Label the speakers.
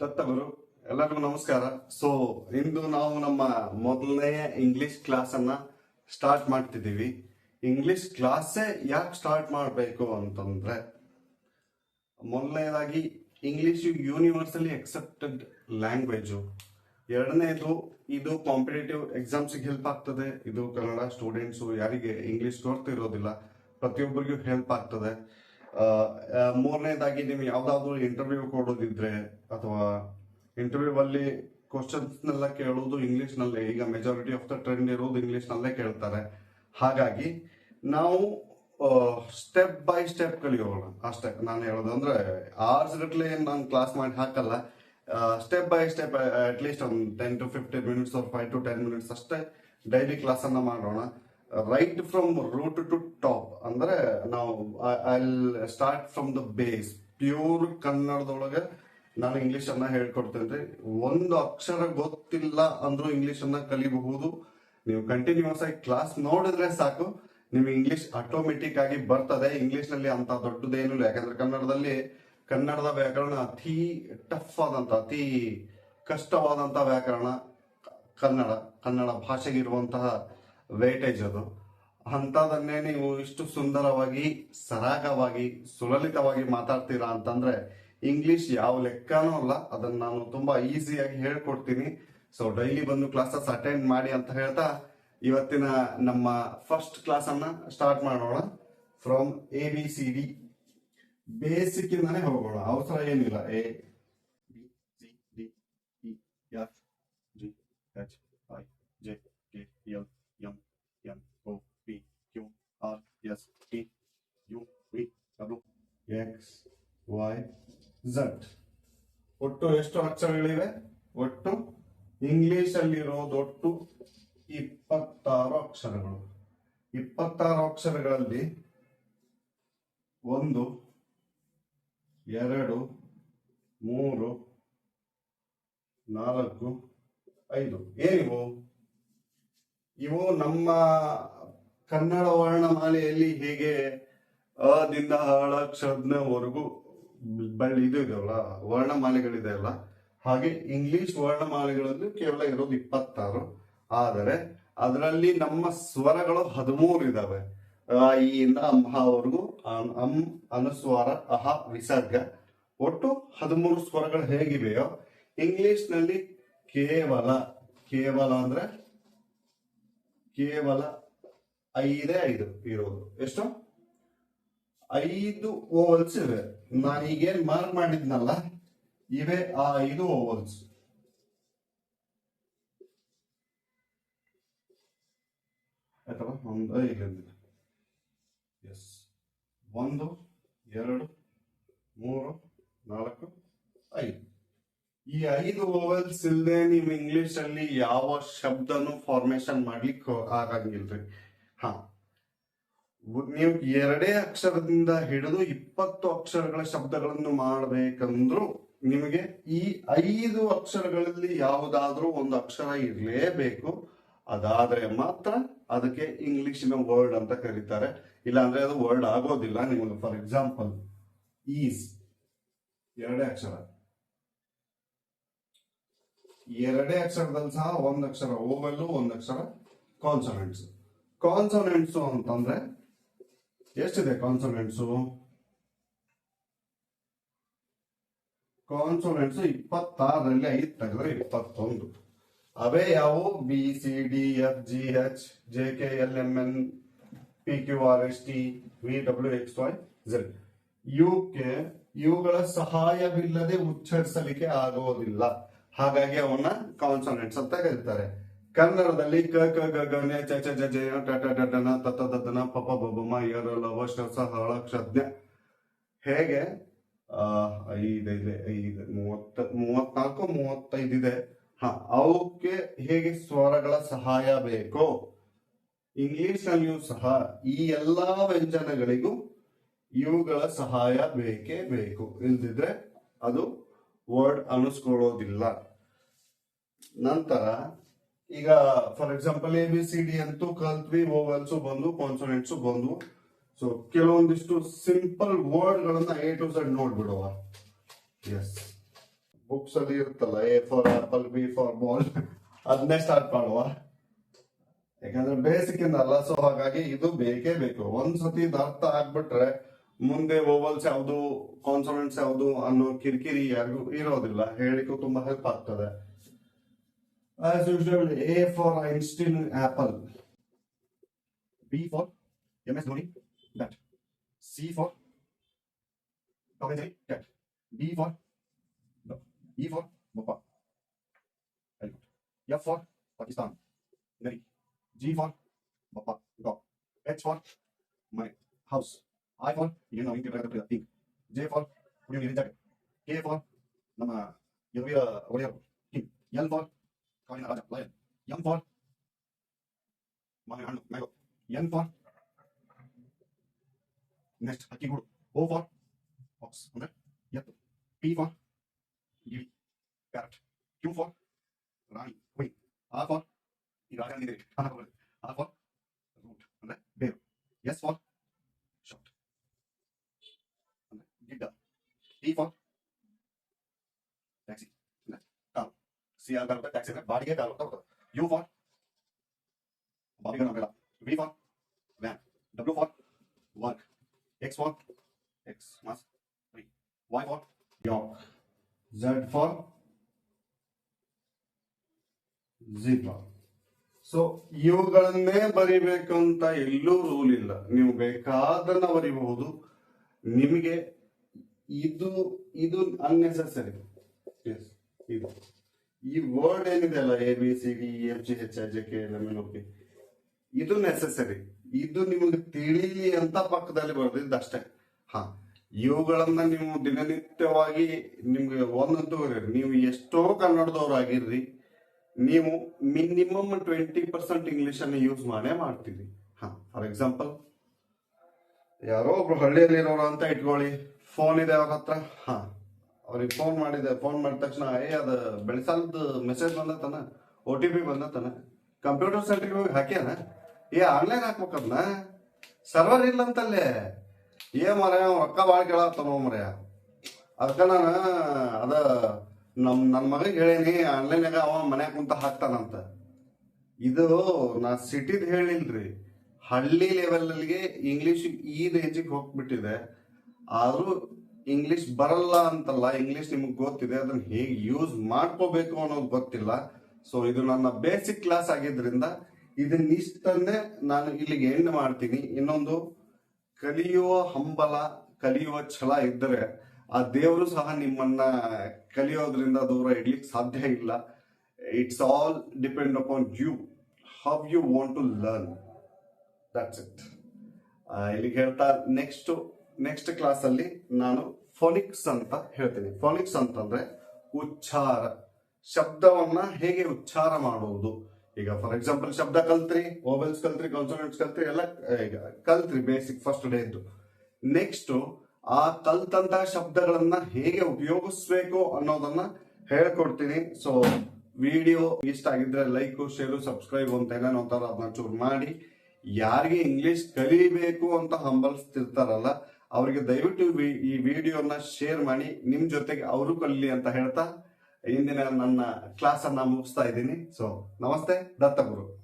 Speaker 1: ದತ್ತವರು ಎಲ್ಲರಿಗೂ ನಮಸ್ಕಾರ. ಸೊ ಇಂದು ನಾವು ನಮ್ಮ ಮೊದಲನೆಯ ಇಂಗ್ಲಿಷ್ ಕ್ಲಾಸ್ ಅನ್ನ ಸ್ಟಾರ್ಟ್ ಮಾಡ್ತಿದ್ದೀವಿ. ಇಂಗ್ಲಿಷ್ ಕ್ಲಾಸೇ ಯಾಕೆ ಸ್ಟಾರ್ಟ್ ಮಾಡಬೇಕು ಅಂತಂದ್ರೆ, ಮೊದಲನೇದಾಗಿ ಇಂಗ್ಲಿಷ್ ಯೂನಿವರ್ಸಲಿ ಅಕ್ಸೆಪ್ಟೆಡ್ ಲ್ಯಾಂಗ್ವೇಜು ಎರಡನೇದು, ಇದು ಕಾಂಪಿಟೇಟಿವ್ ಎಕ್ಸಾಮ್ಸ್ಗೆ ಹೆಲ್ಪ್ ಆಗ್ತದೆ. ಇದು ಕನ್ನಡ ಸ್ಟೂಡೆಂಟ್ಸು ಯಾರಿಗೆ ಇಂಗ್ಲಿಷ್ ತೋರ್ತಿರೋದಿಲ್ಲ ಪ್ರತಿಯೊಬ್ಬರಿಗೂ ಹೆಲ್ಪ್ ಆಗ್ತದೆ. ಮೂರನೇದಾಗಿ ನಿಮ್ಗೆ ಯಾವ್ದಾದ್ರು ಇಂಟರ್ವ್ಯೂ ಕೊಡೋದಿದ್ರೆ ಅಥವಾ ಇಂಟರ್ವ್ಯೂ ಅಲ್ಲಿ ಕ್ವಶನ್ಸ್ನೆಲ್ಲ ಕೇಳೋದು ಇಂಗ್ಲಿಷ್ನಲ್ಲೇ ಈಗ ಮೆಜಾರಿಟಿ ಆಫ್ ದ ಟ್ರೆಂಡ್ ಇರೋದು ಇಂಗ್ಲಿಷ್ನಲ್ಲೇ ಕೇಳ್ತಾರೆ. ಹಾಗಾಗಿ ನಾವು ಸ್ಟೆಪ್ ಬೈ ಸ್ಟೆಪ್ ಕಲಿಯೋಣ. ಅಷ್ಟೇ, ನಾನು ಹೇಳೋದು ಅಂದ್ರೆ ಆರ್ಸ್ ಗಟ್ಲೆ ನಾನು ಕ್ಲಾಸ್ ಮಾಡಿ ಹಾಕಲ್ಲ. Step by step at least ಒಂದು ten to fifteen minutes five to ten minutes ಅಷ್ಟೇ ಡೈಲಿ ಕ್ಲಾಸ್ ಅನ್ನ ಮಾಡೋಣ. Right from root to top ಅಂದ್ರೆ ನಾವು I start from the base pure ಕನ್ನಡದೊಳಗೆ ನಾನು ಇಂಗ್ಲಿಷ್ ಅನ್ನ ಹೇಳ್ಕೊಡ್ತೇನೆ. ಒಂದು ಅಕ್ಷರ ಗೊತ್ತಿಲ್ಲ ಅಂದ್ರೂ ಇಂಗ್ಲಿಷ್ ಅನ್ನ ಕಲಿಬಹುದು. ನೀವು ಕಂಟಿನ್ಯೂಸ್ ಆಗಿ ಕ್ಲಾಸ್ ನೋಡಿದ್ರೆ ಸಾಕು. ನಿಮ್ಗೆ ಇಂಗ್ಲಿಷ್ ಆಟೋಮೆಟಿಕ್ ಆಗಿ ಬರ್ತದೆ. ಇಂಗ್ಲಿಷ್ನಲ್ಲಿ ಅಂತ ದೊಡ್ಡದೇನಿಲ್ಲ ಯಾಕಂದ್ರೆ ಕನ್ನಡದಲ್ಲಿ ಕನ್ನಡದ ವ್ಯಾಕರಣ ಅತಿ ಟಫ್ ಆದಂತ ಅತಿ ಕಷ್ಟವಾದಂತ ವ್ಯಾಕರಣ ಕನ್ನಡ ಕನ್ನಡ ಭಾಷೆಗಿರುವಂತಹ ವೇಟೇಜ್ ಅದು. ಅಂತದನ್ನೇ ನೀವು ಇಷ್ಟು ಸುಂದರವಾಗಿ, ಸರಾಗವಾಗಿ, ಸುಲಲಿತವಾಗಿ ಮಾತಾಡ್ತೀರಾ ಅಂತಂದ್ರೆ ಇಂಗ್ಲಿಷ್ ಯಾವ ಲೆಕ್ಕನೂ ಅಲ್ಲ. ಅದನ್ನ ನಾನು ತುಂಬಾ ಈಸಿಯಾಗಿ ಹೇಳ್ಕೊಡ್ತೀನಿ. ಸೊ ಡೈಲಿ ಬಂದು ಕ್ಲಾಸಸ್ ಅಟೆಂಡ್ ಮಾಡಿ ಅಂತ ಹೇಳ್ತಾ ಇವತ್ತಿನ ನಮ್ಮ ಫಸ್ಟ್ ಕ್ಲಾಸ್ ಅನ್ನ ಸ್ಟಾರ್ಟ್ ಮಾಡೋಣ. From A B C D basic ಇಂದಾನೆ ಹೋಗೋಣ. ಅವಸರ ಏನಿಲ್ಲ. A B C D E F G H I J K L Q R S T U V X, Y Z ಒಟ್ಟು ಎಷ್ಟು ಅಕ್ಷರಗಳಿವೆ? ಒಟ್ಟು ಇಂಗ್ಲಿಷ್ ಅಲ್ಲಿರೋದು ಒಟ್ಟು ಇಪ್ಪತ್ತಾರು ಅಕ್ಷರಗಳು. ಇಪ್ಪತ್ತಾರು ಅಕ್ಷರಗಳಲ್ಲಿ ಒಂದು ಎರಡು ಮೂರು ನಾಲ್ಕು ಐದು. ಏನಿವು? ಇವು ನಮ್ಮ ಕನ್ನಡ ವರ್ಣಮಾಲೆಯಲ್ಲಿ ಹೀಗೆ ಅದಿಂದ ಹಳಕ್ಷರದವರೆಗೂ ಬಳ್ಳಿ ಇದು ಇದೆಯಲ್ಲ ವರ್ಣಮಾಲೆಗಳಿದೆ ಅಲ್ಲ ಹಾಗೆ ಇಂಗ್ಲಿಷ್ ವರ್ಣಮಾಲೆಗಳಲ್ಲಿ ಕೇವಲ ಇರೋದು ಇಪ್ಪತ್ತಾರು. ಆದರೆ ಅದರಲ್ಲಿ ನಮ್ಮ ಸ್ವರಗಳು ಹದಿಮೂರು ಇದಾವೆ. ಆ ಅಂಹ ಅಂಹವರೆಗೂ ಅಂ ಅನುಸ್ವಾರ, ಅಹ, ವಿಸರ್ಗ. ಒಟ್ಟು ಹದಿಮೂರು ಸ್ವರಗಳು ಹೇಗಿವೆಯೋ ಇಂಗ್ಲಿಷ್ನಲ್ಲಿ ಕೇವಲ ಕೇವಲ ಅಂದ್ರೆ ಕೇವಲ ಐದೇ ಐದು ಇರೋದು. ಎಷ್ಟು? ಐದು ಓವಲ್ಸ್ ಇವೆ. ಈಗೇನ್ ಮಾರ್ಕ್ ಮಾಡಿದ್ನಲ್ಲ, ಇವೆ ಆ ಐದು ಓವಲ್ಸ್. ಆಯ್ತಲ್ಲ? ಒಂದು ಇಲ್ಲಿಂದ ಎಸ್ ಒಂದು, ಎರಡು, ಮೂರು, ನಾಲ್ಕು, ಐದು. ಈ ಐದು ಓವಲ್ಸ್ ಇಲ್ಲದೆ ನೀವು ಇಂಗ್ಲಿಷ್ ಅಲ್ಲಿ ಯಾವ ಶಬ್ದನು ಫಾರ್ಮೇಶನ್ ಮಾಡ್ಲಿಕ್ಕೆ ಆಗಂಗಿಲ್ರಿ. ಹಾ. ನೀವು ಎರಡೇ ಅಕ್ಷರದಿಂದ ಹಿಡಿದು ಇಪ್ಪತ್ತು ಅಕ್ಷರಗಳ ಶಬ್ದಗಳನ್ನು ಮಾಡಬೇಕಂದ್ರು ನಿಮಗೆ ಈ ಐದು ಅಕ್ಷರಗಳಲ್ಲಿ ಯಾವುದಾದ್ರೂ ಒಂದು ಅಕ್ಷರ ಇರಲೇಬೇಕು. ಅದಾದ್ರೆ ಮಾತ್ರ ಅದಕ್ಕೆ ಇಂಗ್ಲಿಷಿನ ವರ್ಡ್ ಅಂತ ಕರೀತಾರೆ. ಇಲ್ಲಾಂದ್ರೆ ಅದು ವರ್ಡ್ ಆಗೋದಿಲ್ಲ. ನಿಮಗೆ ಫಾರ್ ಎಕ್ಸಾಂಪಲ್ ಈಸ್ ಎರಡೇ ಅಕ್ಷರ. ಎರಡೇ ಅಕ್ಷರದಲ್ಲಿ ಸಹ ಒಂದ್ ಅಕ್ಷರ ಓವಲ್ಲು ಒಂದ್ ಅಕ್ಷರ ಕಾನ್ಸನೆಂಟ್ಸ್ ಕಾನ್ಸನೆಂಟ್ಸ್ ಅಂತಂದ್ರೆ ಎಷ್ಟಿದೆ ಕಾನ್ಸೋನೆಂಟ್ಸು? ಕಾನ್ಸೋನೆಂಟ್ಸ್ ಇಪ್ಪತ್ತಾರರಲ್ಲಿ ಐದು ತೆಗೆದ್ರೆ ಇಪ್ಪತ್ತೊಂದು. ಅವೇ ಯಾವುವು? B, C, D, F, G, H, J, K, L M N, P, Q, R, S, T, V, W, X, Y, Z. K ಇವುಗಳ ಸಹಾಯವಿಲ್ಲದೆ ಉಚ್ಚರಿಸಲಿಕ್ಕೆ ಆಗೋದಿಲ್ಲ. ಹಾಗಾಗಿ ಅವನ್ನ ಕಾನ್ಸೋನೆಂಟ್ಸ್ ಅಂತ ಕರೀತಾರೆ. ಕನ್ನಡದಲ್ಲಿ ಕ ಕ, ಗ ಗ ನೆ ಚ ಚ, ಜ ಜ ಟ ಟ ಡ ನ ತ ತ ದ ದ ನ, ಪ ಪ ಬ ಬ ಮ, ಯ, ರ, ಲ, ವ ಶ ಸ, ಹ, ಳ, ಕ್ಷ ಜ್ಞ ಹೇಗೆ? ಐದೈದು ಐದು ಮೂವತ್ತ, ಮೂವತ್ನಾಲ್ಕು, ಮೂವತ್ತೈದು ಇದೆ. ಹ ಅವಕ್ಕೆ ಹೇಗೆ ಸ್ವರಗಳ ಸಹಾಯ ಬೇಕೋ? ಇಂಗ್ಲಿಷ್ ನಲ್ಲಿಯೂ ಸಹ ಈ ಎಲ್ಲಾ ವ್ಯಂಜನಗಳಿಗೂ ಇವುಗಳ ಸಹಾಯ ಬೇಕೇ ಬೇಕು. ಇಲ್ದಿದ್ರೆ ಅದು ವರ್ಡ್ ಅನಿಸ್ಕೊಳ್ಳೋದಿಲ್ಲ. ನಂತರ ಈಗ for example A B C D ಅಂತೂ ಕಲ್ತ್ವಿ ಓವಲ್ಸ್ ಬಂದು ಕಾನ್ಸನೆಂಟ್ಸ್ ಬಂದು ಸೊ ಕೆಲವೊಂದಿಷ್ಟು ಸಿಂಪಲ್ ವರ್ಡ್ ಗಳನ್ನ ಎ ಟು ಝಡ್ ನೋಡ್ಬಿಡುವ ಎಸ್ ಬುಕ್ಸ್ ಅಲ್ಲಿ ಇರುತ್ತಲ್ಲ A for apple B for ball ಅದನ್ನೇ ಸ್ಟಾರ್ಟ್ ಮಾಡುವ. ಯಾಕಂದ್ರೆ ಬೇಸಿಕ್ ಇಂದ ಅಲ್ಲ ಸೊ ಹಾಗಾಗಿ ಇದು ಬೇಕೇ ಬೇಕು. ಒಂದ್ಸತಿ ಇದು ಅರ್ಥ ಆಗ್ಬಿಟ್ರೆ ಮುಂದೆ ಓವಲ್ಸ್ ಯಾವುದು ಕಾನ್ಸೋನೆಂಟ್ಸ್ ಯಾವ್ದು ಅನ್ನೋ ಕಿರಿಕಿರಿ ಯಾರಿಗೂ ಇರೋದಿಲ್ಲ. ಹೇಳಿಕ್ಕೂ ತುಂಬಾ ಹೆಲ್ಪ್ ಆಗ್ತದೆ. as usual A for Einstein apple B for M S Dhoni bat C for Tom and Jerry cat D for E for ಬೊಪ್ಪ very good F for Pakistan ಗರಿ G for ಬೊಪ್ಪ dog H for ಮನೆ house I for ಏನು ನಾವು ಹಿಂಗೆ think J for ಕುಡಿಯೋ ನೀರಿನ ಜಾಗ K for ನಮ್ಮ ಯದುವೀರ ಒಡೆಯರು ಕಿಂಗ್ ಎಲ್ ಫಾರ್ ಕಾಡಿನ ರಾಜ ಲಯನ್ ಎಂ ಫಾರ್ ಮಾವಿನ ಹಣ್ಣು ಮ್ಯಾಂಗೋ ಎನ್ ಫಾರ್ ನೆಕ್ಸ್ಟ್ ಹಕ್ಕಿಗೂಡು ಓ ಫಾರ್ ಬಾಕ್ಸ್ ಅಂದ್ರೆ ಎತ್ತು ಪಿ ಫಾರ್ ಗಿಳಿ ಪ್ಯಾರಟ್ ಕ್ಯೂ ಫಾರ್ ರಾಣಿ ಹುಯಿ ಆರ್ ಫಾರ್ ಈ ರಾಜ ಅಂದಿದೆ ಆರ್ ಫಾರ್ ರೂಟ್ ಅಂದ್ರೆ ಬೇರು ಎಸ್ ಫಾರ್ ಶಾರ್ಟ್ ಅಂದ್ರೆ ಗಿಡ್ಡ ಟಿ ಫಾರ್ ಟ್ಯಾಕ್ಸಿ ಅಂದ್ರೆ ಕಾರು ಇದೆ ಟ್ಯಾಕ್ಸಿ ಅಂದ್ರೆ ಬಾಡಿಗೆ ಕಾರು ಅಂತ ಬರ್ತದೆ ಯು ಫಾರ್ ಬಾಡಿಗೆ ಬೇಡ V for van W for work X for Xmas tree Y for yak Z for zebra so ಇವುಗಳನ್ನೇ ಬರಿಬೇಕು ಅಂತ ಎಲ್ಲೂ ರೂಲ್ ಇಲ್ಲ. ನೀವು ಬೇಕಾದನ್ನ ಬರಿಬಹುದು. ನಿಮಗೆ ಇದು ಇದು ಅನ್ನೆಸೆಸರಿ ಎಸ್ ಇದು. ಈ ವರ್ಡ್ ಏನಿದೆ ಅಲ್ಲ A B C D F G H I J K L M N okay ಇದು ನೆಸೆಸರಿ ಇದು ನಿಮಗೆ ತಿಳಿ ಅಂತ ಪಕ್ಕದಲ್ಲಿ ಬರ್ದಿದ್ದು ಅಷ್ಟೇ. ಹಾ, ಇವುಗಳನ್ನ ನೀವು ದಿನನಿತ್ಯವಾಗಿ ನಿಮ್ಗೆ ಒಂದಂತೂ ನೀವು ಎಷ್ಟೋ ಕನ್ನಡದವ್ರಾಗಿರ್ರಿ, ನೀವು ಮಿನಿಮಮ್ ಟ್ವೆಂಟಿ ಪರ್ಸೆಂಟ್ ಇಂಗ್ಲಿಷ್ ಅನ್ನು ಯೂಸ್ ಮಾಡೇ ಮಾಡ್ತೀರಿ. ಹಾ ಫಾರ್ ಎಕ್ಸಾಂಪಲ್ ಯಾರೋ ಒಬ್ರು ಹಳ್ಳಿಯಲ್ಲಿ ಇರೋರು ಅಂತ ಇಟ್ಕೊಳ್ಳಿ. ಫೋನ್ ಇದೆ ಅವ್ರ ಹತ್ರ. ಹಾ ಅವ್ರಿಗೆ ಫೋನ್ ಮಾಡಿದೆ ಫೋನ್ ಮಾಡಿದ ತಕ್ಷಣ, ಏ, ಅದ ಬೆಳಸಾಲದ ಮೆಸೇಜ್ ಬಂದತನ ಓ ಟಿ ಪಿ ಬಂದತನ ಕಂಪ್ಯೂಟರ್ ಸೆಂಟರ್ಗೆ ಹೋಗಿ ಹಾಕ್ಯಾನ? ಏ ಆನ್ಲೈನ್ ಹಾಕ್ಬೇಕದ್ನ ಸರ್ವರ್ ಇಲ್ಲ ಅಂತಲ್ಲೇ ಏ ಮರ ರೊಕ್ಕ ಭಾಳ ಕೇಳತ್ತನೋ ಮರ್ಯ? ಅದಕ್ಕೆ ನಾನು, ಅದ ನಮ್ ನನ್ನ ಮಗಗೆ ಹೇಳೇನಿ ಆನ್ಲೈನ್ಯಾಗ ಅವ ಮನ್ಯಾಗ ಕುಂತ ಹಾಕ್ತಾನಂತ. ಇದು ನಾ ಸಿಟಿದ್ ಹೇಳಿಲ್ರಿ. ಹಳ್ಳಿ ಲೆವೆಲ್ಗೆ ಇಂಗ್ಲಿಷ್ ಈ ರೇಂಜಿಗೆ ಹೋಗ್ಬಿಟ್ಟಿದೆ. ಆದ್ರೂ ಇಂಗ್ಲಿಷ್ ಬರಲ್ಲ ಅಂತಲ್ಲ ಇಂಗ್ಲಿಷ್ ನಿಮಗೆ ಗೊತ್ತಿದೆ, ಅದನ್ನ ಹೇಗೆ ಯೂಸ್ ಮಾಡ್ಕೋಬೇಕು ಅನ್ನೋದು ಗೊತ್ತಿಲ್ಲ. ಸೊ ಇದು ನನ್ನ ಬೇಸಿಕ್ ಕ್ಲಾಸ್ ಆಗಿದ್ರಿಂದ ಇದನ್ನಿಷ್ಟನ್ನೇ ನಾನು ಇಲ್ಲಿಗೆ ಎಂಡ್ ಮಾಡ್ತೀನಿ. ಇನ್ನೊಂದು, ಕಲಿಯುವ ಹಂಬಲ, ಕಲಿಯುವ ಛಲ ಇದ್ದರೆ ಆ ದೇವರು ಸಹ ನಿಮ್ಮನ್ನ ಕಲಿಯೋದ್ರಿಂದ ದೂರ ಇಡ್ಲಿಕ್ಕೆ ಸಾಧ್ಯ ಇಲ್ಲ. It's all depend upon you how you want to learn that's it ಇಲ್ಲಿಗೆ ಹೇಳ್ತಾ ನೆಕ್ಸ್ಟ್ ನೆಕ್ಸ್ಟ್ ಕ್ಲಾಸಲ್ಲಿ ನಾನು ಫೋನಿಕ್ಸ್ ಅಂತ ಹೇಳ್ತೀನಿ. ಫೋನಿಕ್ಸ್ ಅಂತಂದ್ರೆ ಉಚ್ಚಾರ. ಶಬ್ದವನ್ನ ಹೇಗೆ ಉಚ್ಚಾರ ಮಾಡುವುದು? ಈಗ ಫಾರ್ ಎಕ್ಸಾಂಪಲ್ ಶಬ್ದ ಕಲ್ತ್ರಿ ಓವೆಲ್ಸ್ ಕಲ್ತ್ರಿ ಕಾನ್ಸೋನೆಂಟ್ಸ್ ಕಲ್ತ್ರಿ, ಎಲ್ಲ, ಈಗ ಕಲ್ತ್ರಿ ಬೇಸಿಕ್ ಫಸ್ಟ್ ಡೇ ಇದ್ದು ನೆಕ್ಸ್ಟ್ ಆ ಕಲ್ತಂತ ಶಬ್ದಗಳನ್ನ ಹೇಗೆ ಉಪಯೋಗಿಸ್ಬೇಕು ಅನ್ನೋದನ್ನ ಹೇಳ್ಕೊಡ್ತೀನಿ. ಸೊ ವಿಡಿಯೋ ಇಷ್ಟ ಆಗಿದ್ರೆ ಲೈಕ್ ಶೇರು ಸಬ್ಸ್ಕ್ರೈಬ್ ಅಂತ ಏನೋ ಅಂತಾರ ಅದನ್ನ ಚೂರು ಮಾಡಿ. ಯಾರಿಗೆ ಇಂಗ್ಲಿಷ್ ಕಲಿಬೇಕು ಅಂತ ಹಂಬಲಿಸ್ತಿರ್ತಾರಲ್ಲ ಅವರಿಗೆ ದಯವಿಟ್ಟು ಈ ವಿಡಿಯೋನ ಶೇರ್ ಮಾಡಿ, ನಿಮ್ ಜೊತೆಗೆ ಅವರು ಕಲೀಲಿ ಅಂತ ಹೇಳ್ತಾ, ಇಂದಿನ ನನ್ನ ಕ್ಲಾಸ್ ಅನ್ನ ಮುಗಿಸ್ತಾ ಇದ್ದೀನಿ. ಸೊ ನಮಸ್ತೆ, ದತ್ತಗುರು.